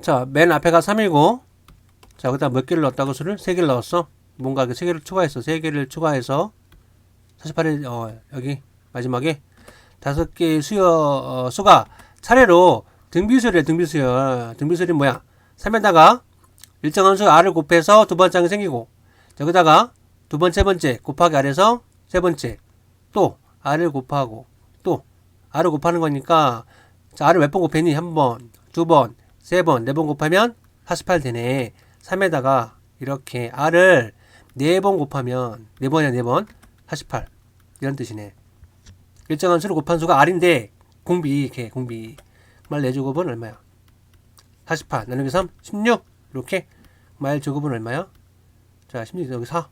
자, 맨 앞에가 3이고, 자, 그 다음 몇 개를 넣었다고 수를? 3개를 넣었어. 뭔가 그 3개를 추가했어. 3개를 추가해서, 48에, 어, 여기, 마지막에, 다섯 개의 수여, 어, 수가 차례로 등비수열이야, 등비수열. 등비수열이 뭐야? 3에다가 일정한 수 R을 곱해서 두 번째 항이 생기고, 자, 여기다가 두 번째, 세 번째, 곱하기 R에서 세 번째, 또 R을 곱하고, 또 R을 곱하는 거니까, 자, R을 몇 번 곱했니? 한 번, 두 번, 세 번, 네번 곱하면 48 되네. 3에다가 이렇게 R을 네번 곱하면, 네 번이야, 네 번, 48. 이런 뜻이네. 일정한 수를 곱한 수가 R인데, 공비, 개, 공비. 말 내주곱은 얼마야? 48 나누기 3, 16. 이렇게. 말 제곱은 얼마야? 자, 16 여기 4.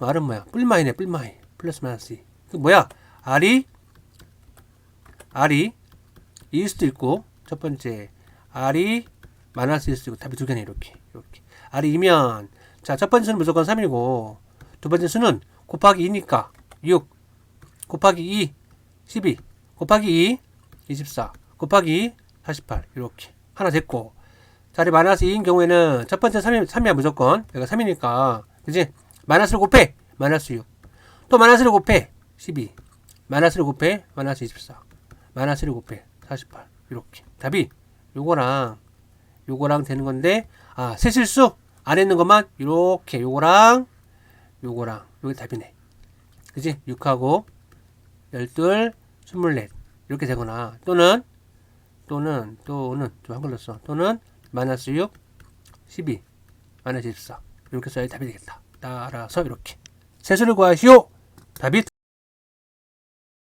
R은 뭐야? 뿔마이네, 뿔마이. 플러스 마이너스 2. 그 뭐야? R이, R이 일 수도 있고, 첫 번째, R이 마이너스일 수도 있고, 답이 두 개네, 이렇게. 이렇게. R이 2면, 자, 첫 번째 수는 무조건 3이고, 두 번째 수는 곱하기 2니까 6, 곱하기 2, 12, 곱하기 2, 24, 곱하기 2, 48. 이렇게. 하나 됐고, 자리 마이너스 2인 경우에는 첫 번째 3이, 3이야, 무조건. 여기가 3이니까. 그지? 마이너스를 곱해. 마이너스 6. 또 마이너스를 곱해. 12. 마이너스를 곱해. 마이너스 24. 마이너스를 곱해. 48. 이렇게. 답이 요거랑 요거랑 되는 건데 아, 세실수 안에 있는 것만 이렇게 요거랑 요거랑 요게 답이네. 그지? 6하고 12, 24 이렇게 되거나 또는 또는 또는 좀 한글로 써. 또는 마이너스 6, 12, 마이너스 24 이렇게 써야 답이 되겠다. 따라서 이렇게 세수를 구하시오. 답이